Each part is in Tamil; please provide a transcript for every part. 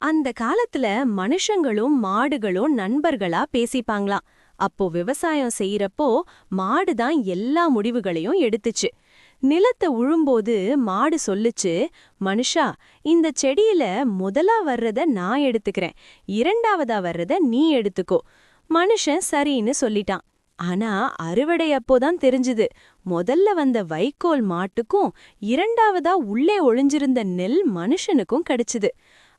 அந்த காலத்துல மனுஷங்களும் மாடுகளும் நண்பர்களா பேசிப்பாங்களாம். அப்போ விவசாயம் செய்யறப்போ மாடு தான் எல்லா முடிவுகளையும் எடுத்துச்சு. நிலத்தை உழும்போது மாடு சொல்லுச்சு மனுஷா இந்த செடியில முதலா வர்றத நான் எடுத்துக்கிறேன். இரண்டாவதா வர்றத நீ எடுத்துக்கோ. மனுஷன் சரின்னு சொல்லிட்டான். ஆனா அறுவடை அப்போதான் தெரிஞ்சுது. முதல்ல வந்த வைக்கோல் மாட்டுக்கும் இரண்டாவதா உள்ளே ஒளிஞ்சிருந்த நெல் மனுஷனுக்கும் கிடைச்சுது.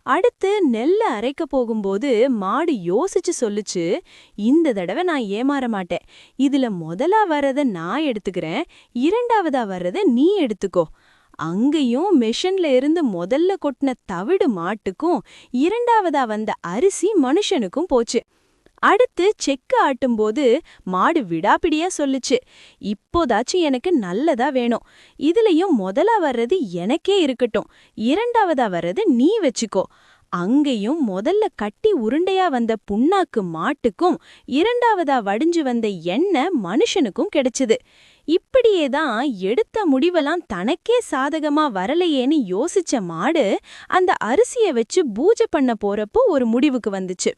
அடுத்து நெல்ல அரைக்க போகும்போது மாடு யோசிச்சு சொல்லுச்சு இந்த தடவை நான் ஏமாற மாட்டேன். இதுல முதலா வர்றத நான் எடுத்துக்கிறேன் இரண்டாவதா வர்றத நீ எடுத்துக்கோ. அங்கேயும் மெஷின்ல இருந்து முதல்ல கொட்டின தவிடு மாட்டுக்கும் இரண்டாவதா வந்த அரிசி மனுஷனுக்கும் போச்சு. அடுத்து செக்கு ஆட்டும்போது மாடு விடாப்பிடியா சொல்லுச்சு. இப்போதாச்சும் எனக்கு நல்லதா வேணும். இதுலயும் முதலா வர்றது எனக்கே இருக்கட்டும். இரண்டாவதா வர்றது நீ வச்சுக்கோ. அங்கேயும் முதல்ல கட்டி உருண்டையா வந்த புண்ணாக்கு மாட்டுக்கும் இரண்டாவதா வடிஞ்சு வந்த எண்ணெய் மனுஷனுக்கும் கிடைச்சது. இப்படியே தான் எடுத்த முடிவெல்லாம் தனக்கே சாதகமா வரலையேன்னு யோசிச்ச மாடு அந்த அரிசிய வச்சு பூஜை பண்ண போறப்போ ஒரு முடிவுக்கு வந்துச்சு.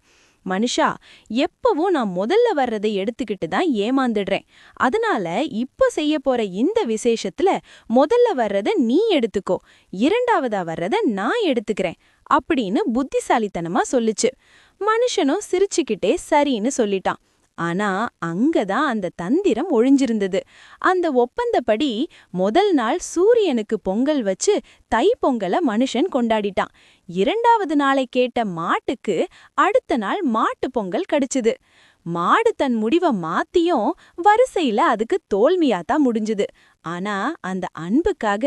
மனுஷா எப்பவும் நான் முதல்ல வர்றதை எடுத்துக்கிட்டு தான் ஏமாந்துடுறேன். அதனால இப்போ செய்ய போற இந்த விசேஷத்துல முதல்ல வர்றத நீ எடுத்துக்கோ இரண்டாவதா வர்றத நான் எடுத்துக்கிறேன் அப்படின்னு புத்திசாலித்தனமா சொல்லுச்சு. மனுஷனும் சிரிச்சுக்கிட்டே சரின்னு சொல்லிட்டான். ஆனா அங்கதான் அந்த தந்திரம் ஒழிஞ்சிருந்தது. அந்த ஒப்பந்தப்படி முதல் நாள் சூரியனுக்கு பொங்கல் வச்சு தை பொங்கலை மனுஷன் கொண்டாடிட்டான். இரண்டாவது நாளை கேட்ட மாட்டுக்கு அடுத்த நாள் மாட்டு பொங்கல் கடிச்சுது. மாடு தன் முடிவை மாத்தியும் வரிசையில அதுக்கு தோல்மையாத்தான் முடிஞ்சுது. ஆனா அந்த அன்புக்காக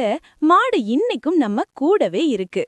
மாடு இன்னைக்கும் நம்ம கூடவே இருக்கு.